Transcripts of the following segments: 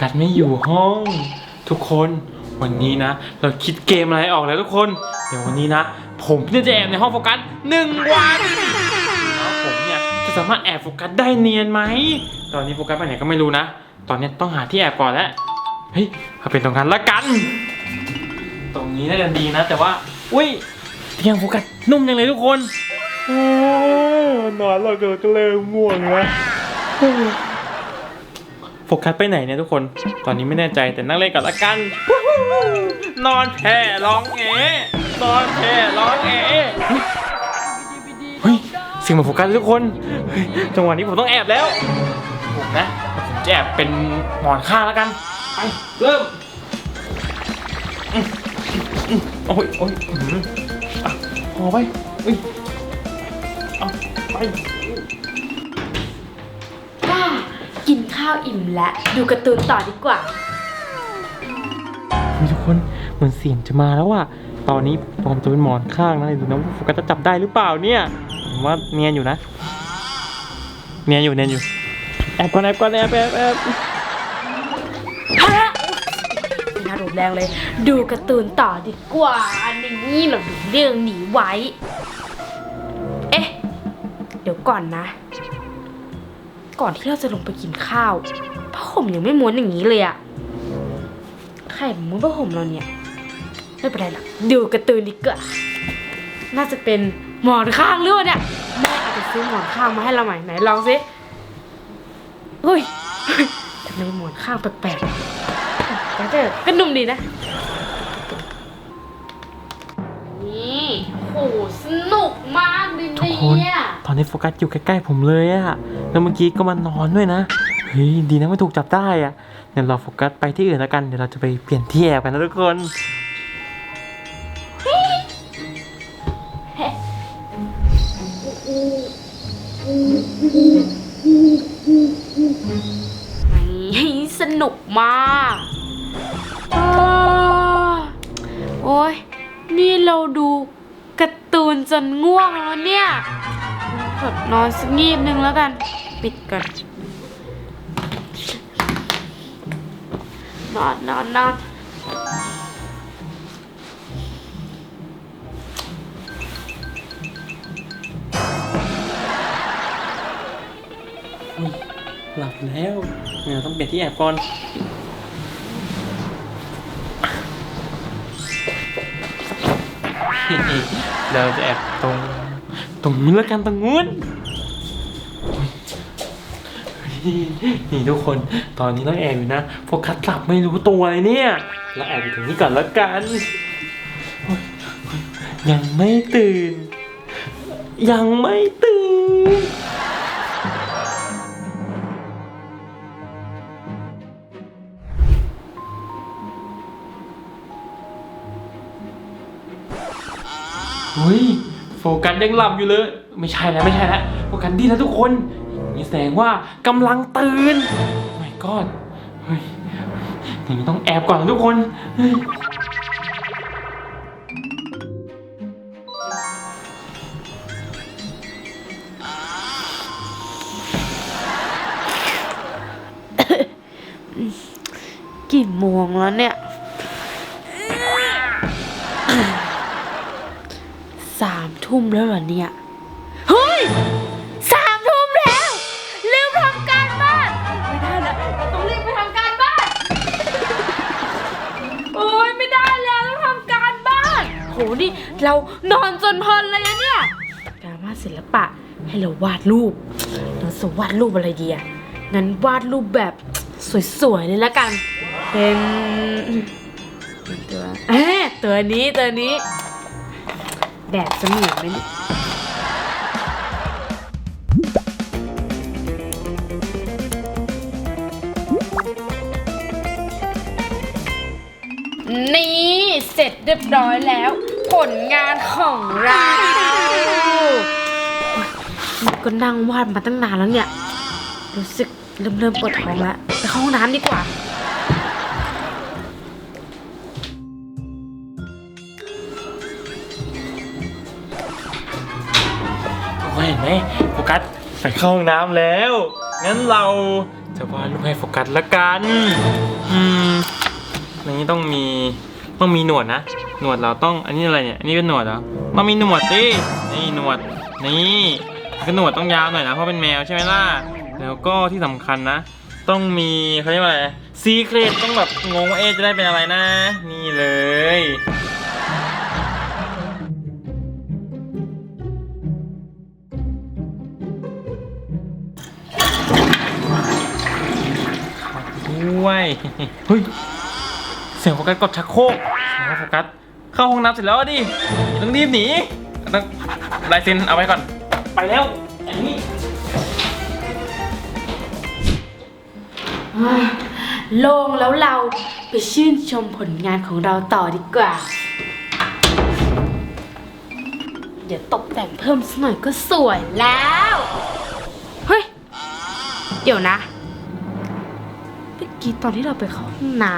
กัสไม่อยู่ห้อง ทุกคนวันนี้นะ เราคิดเกมอะไรออกแล้วทุกคน เดี๋ยววันนี้นะ ผมเนี่ยจะแอบในห้องโฟกัสหนึ่งวันแล้วผมเนี่ยจะสามารถแอบโฟกัสได้เนียนไหมตอนนี้โฟกัสไปไหนก็ไม่รู้นะ ตอนนี้ต้องหาที่แอบก่อนแล้วเฮ้ยเอาเป็นตรงนั้นละกัน ตรงนี้น่าจะดีนะ แต่ว่าอุ้ยเตียงโฟกัสนุ่มจังเลยทุกคนโอ้นอนเราก็เริ่มง่วงแล้ว โฟกัสไปไหนเนี่ยทุกคน ตอนนี้ไม่แน่ใจแต่นั่งเล่นก่อนละกัน นอนแผ่ร้องแงนอนแผ่ร้องแงเฮ้ยเสิ่งมาโฟกัสเลยทุกคนเฮ้ยจังหวะนี้ผมต้องแอบแล้วผมนะผมจะแอบเป็นหมอนข้างแล้วกันไปเริ่มอืมอืมโอ้ยโอ้ยอื้อหืออะพอไปเอ้ยเอาไป กินข้าวอิ่มแล้วดูการ์ตูนต่อดีกว่า เฮ้ยทุกคนเหมือนเสียงจะมาแล้วอะตอนนี้ปลอมตัวเป็นหมอนข้างนะดูนะว่าโฟกัสจะจับได้หรือเปล่าเนี่ยผมว่าเนียนอยู่นะ เนียนอยู่เนียนอยู่แอบก่อนแอบก่อนแอบแอบแอบพระไม่น่ารุนแรงเลย ดูการ์ตูนต่อดีกว่า อันนี้เราดูเรื่องหนีไว้ เอ๊ะ เดี๋ยวก่อนนะ ก่อนที่เราจะลงไปกินข้าวผ้าห่มยังไม่ม้วนอย่างนี้เลยอะใครม้วนผ้าห่มเราเนี่ย ไม่เป็นไรหรอกดูการ์ตูนดีกว่าน่าจะเป็นหมอนข้างหรือเปล่าเนี่ยแม่อาจจะซื้อหมอนข้างมาให้เราใหม่ไหนลองสิเฮ้ยทำไมหมอนข้างแปลกๆแต่เจอก็นุ่มดีนะ นี่โหสนุกมากดิทุกคน เนี่ยตอนนี้โฟกัสอยู่ใกล้ๆผมเลยอะแล้วเมื่อกี้ก็มานอนด้วยนะ เฮ้ย ดีนะไม่ถูกจับได้อะเดี๋ยวเราโฟกัสไปที่อื่นแล้วกัน เดี๋ยวเราจะไปเปลี่ยนที่แอบกันนะทุกคน นี่สนุกมา จนง่วงแล้วเนี่ยกดนอนสักงีบนึงแล้วกัน ปิดก่อนนอนนอนนอนหลับแล้วเนี่ยต้องเปลี่ยนที่แอบก่อน เราจะแอบตรง ตรงนู้นแล้วกันตรงนู้นนี่ทุกคน ตอนนี้เราแอบอยู่นะ โฟกัสหลับไม่รู้ตัวเลยเนี่ย เราแอบอยู่ตรงนี้ก่อนแล้วกันยยังไม่ตื่น ยังไม่ ฮ้ยโฟกัสยังหลับอยู่เลย ไม่ใช่แล้วไม่ใช่แล้วโฟกัสดีแล้วทุกคนนี่แสดงว่ากำลังตื่นไม่กอดเฮ้ยอย่างนี้ต้องแอบก่อนนะทุกคนเฮ้ยกี่โมงแล้วเนี่ย ทุ่มแล้วเหรอเนี่ย เฮ้ยสามทุ่มแล้ว ลืมทำการบ้าน ไม่ได้แล้วต้องรีบไปทำการบ้าน โอ้ยไม่ได้แล้วต้องทำการบ้าน โหนี่เรานอนจนเพลินเลยนะเนี่ย การบ้านศิลปะให้เราวาดรูปเราจะวาดรูปอะไรดีอะงั้นวาดรูปแบบสวยๆเลยละกัน เป็นเป็นตัวเอ๊ะตัวนี้ตัวนี้ แดดจะเหมือนไหมนี่ เสร็จเรียบร้อยแล้ว ผลงานของเราก็นั่งวาดมาตั้งนานแล้วเนี่ย รู้สึกเริ่มเริ่มปวดท้องแล้วไปเข้าห้องน้ำดีกว่า เห็นไหมโฟกัสไปเข้าห้องน้ำแล้ว งั้นเราจะวาดรูปให้โฟกัสละกัน อืมอันนี้ต้องมีต้องมีหนวดนะ หนวดเราต้อง อันนี้อะไรเนี่ย อันนี้เป็นหนวดเหรอต้องมีหนวดสินี่หนวด นี่ก็หนวดต้องยาวหน่อยนะ เพราะเป็นแมวใช่ไหมล่ะ แล้วก็ที่สำคัญนะ ต้องมีเขาเรียกว่าอะไรซีเครตต้องแบบงงว่าเอ๊จะได้เป็นอะไรนะ นี่เลย ด้วยเฮ้ยเสียงโฟกัสกดชักโครกเสียงโฟกัสเข้าห้องน้ำเสร็จแล้วอะดิต้องรีบหนีต้องลายเซ็นเอาไว้ก่อน ไปแล้วอันนี้โล่งแล้วเราไปชื่นชมผลงานของเราต่อดีกว่า เดี๋ยวตกแต่งเพิ่มสักหน่อยก็สวยแล้ว เฮ้ย เดี๋ยวนะ กี้ตอนที่เราไปเข้าห้องน้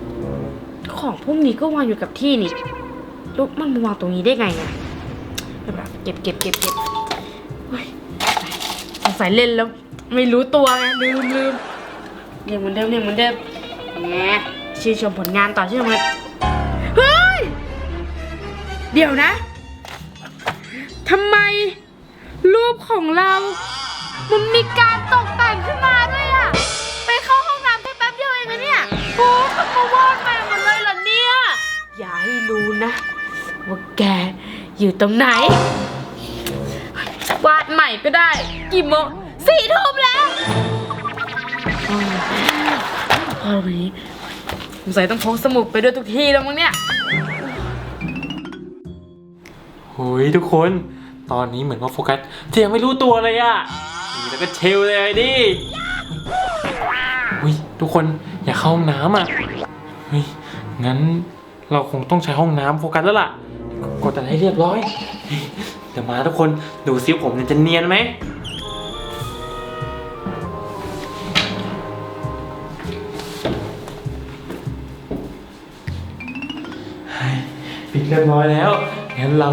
ำของพวกนี้ก็วางอยู่กับที่นี่ล้วมันมาวางตรงนี้ได้ไงอะแบบเก็บเก็บเก็บเก็บเฮ้ยสงสัยเล่นแล้ว ไม่รู้ตัวไงลืมลืมเรียงเหมือนเดิมเรียงเหมือนเดิมแหมชื่นชมผลงานต่อชื่นชมผลงานเฮ้ย เดี๋ยวนะทำไมรูปของเรา มันมีการตกแต่งขึ้นมา อยู่ตรงไหน วาดใหม่ก็ได้ กี่โมงสี่ทุ่มแล้วพอวันนี้สงสัยต้องพกสมุดไปด้วยทุกที่แล้วมั้งเนี่ยโอ้ยทุกคน ตอนนี้เหมือนว่าโฟกัสจะยังไม่รู้ตัวเลยอะนี่แล้วก็เชลเลยดิอุ้ยทุกคนอย่าเข้าห้องน้ำอะเฮ้ยงั้นเราคงต้องใช้ห้องน้ำโฟกัสแล้วล่ะก ดอะไรให้เรียบร้อย เดี๋ยวมาทุกคนดูซิผมเนี่ยจะเนียนไหมปิดเรียบร้อยแล้วงั้นเรา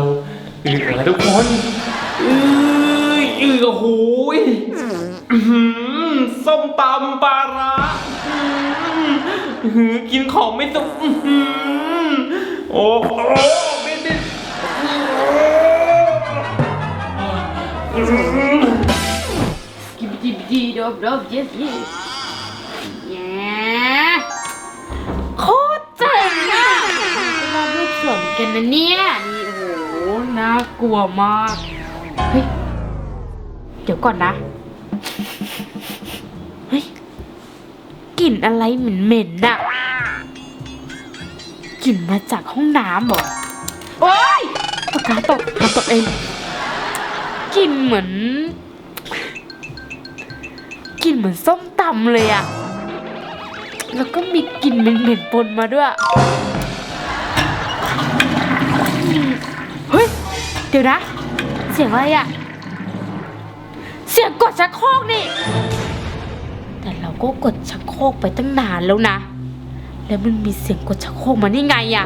อื่นอะไรทุกคนอืออือโอ้โหส้มตำปลาร้าอื้อกินของไม่สุกอื้อหือโอ้ กิบจิบจีดบดบเยสเยสแย่โคตรเจ๋งอะวารูปสวนกันนะเนี่ยนี่โอ้โหน่ากลัวมากเฮ้ยเดี๋ยวก่อนนะเฮ้ยกลิ่นอะไรเหม็นๆน่ะกลิ่นมาจากห้องน้ำเหรอโอ๊ยปากกาตกปากกาตกเอง กลิ่นเหมือนกลิ่นเหมือนส้มตำเลยอะแล้วก็มีกลิ่นเหม็นๆปนมาด้วยเฮ้ยเดี๋ยวนะ เสียงอะไรอะเสียงกดชักโครกนี่ แต่เราก็กดชักโครกไปตั้งนานแล้วนะ แล้วมันมีเสียงกดชักโครกมานี่ไงอะ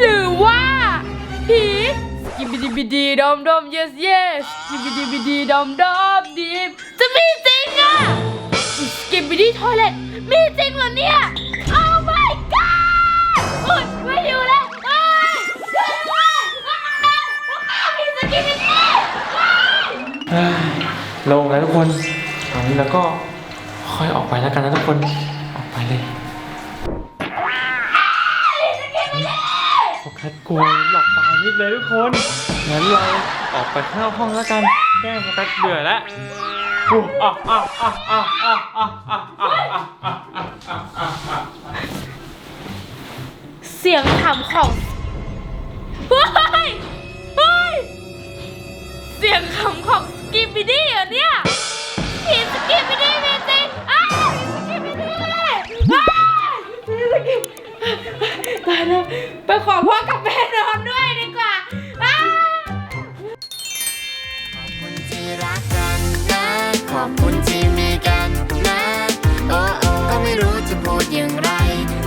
หรือว่าผี กิบิดีบิดีดอมดอม yes yes กิบิดีบิดีดอมดอมดีมจะมีจริงอะกิบิดีทอยเล็ตมีจริงเหรอเนี่ย oh my god โอ๊ยไม่อยู่แล้วเอ้ยเดี๋ยวนะอ้าวมีสกิบิดีเฮ้ยลงแล้วทุกคนตอนนี้เราก็ค่อยออกไปแล้วกันนะทุกคน ออกไปเลย โฟกัสกลัวหลับตา นิดเลยทุกคน งั้นเราออกไปเข้าห้องแล้วกันแก้มระตืสเบื่อแล้วอ้าวอ้าวอ้าวอ้าวอ้าวเสียงถามของเฮ้ยเฮ้ย เสียงคำของสกิปปิดี้เหรอเนี่ยผีสกิปปิดี้มีจริงอ้าวสกิปปิดี้อ้าวสกิปตายแล้วไปขอพ่อกับแม่นอนด้วยดิ ขอบคุณที่มีกันนะ โอ้โอก็ไม่รู้จะพูดอย่างไร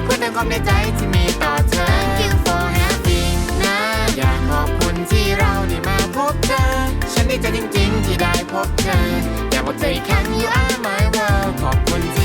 พูดแต่ความในใจที่มีต่อเธอ Thank you for having นะ อยากขอบคุณที่เราได้มาพบเธอ ฉันดีใจจริงๆที่ได้พบเธอ อยากบอกเธออีกครั้ง You are my world ขอบคุณที่